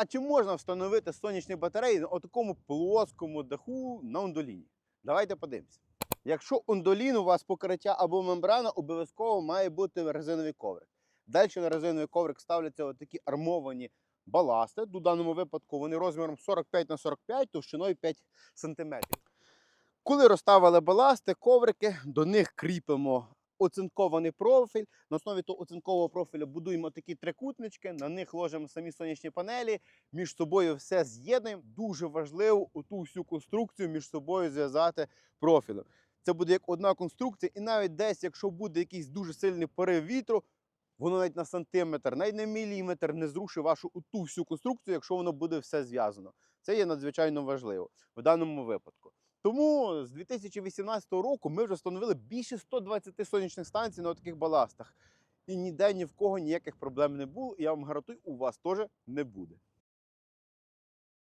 А чи можна встановити сонячні батареї на такому плоскому даху на ондоліні? Давайте подивимося. Якщо ондолін у вас покриття або мембрана, обов'язково має бути резиновий коврик. Далі на резиновий коврик ставляться такі армовані баласти. У даному випадку вони розміром 45 на 45, товщиною 5 см. Коли розставили баласти, коврики, до них кріпимо оцинкований профіль. На основі того оцинкового профіля будуємо такі трикутнички, на них ложимо самі сонячні панелі, між собою все з'єднуємо. Дуже важливо ту всю конструкцію між собою зв'язати профілем. Це буде як одна конструкція, і навіть десь, якщо буде якийсь дуже сильний порив вітру, воно навіть на сантиметр, навіть на міліметр не зрушить вашу ту всю конструкцію, якщо воно буде все зв'язано. Це є надзвичайно важливо в даному випадку. Тому з 2018 року ми вже встановили більше 120 сонячних станцій на таких баластах. І ніде ні в кого ніяких проблем не було. Я вам гарантую, у вас теж не буде.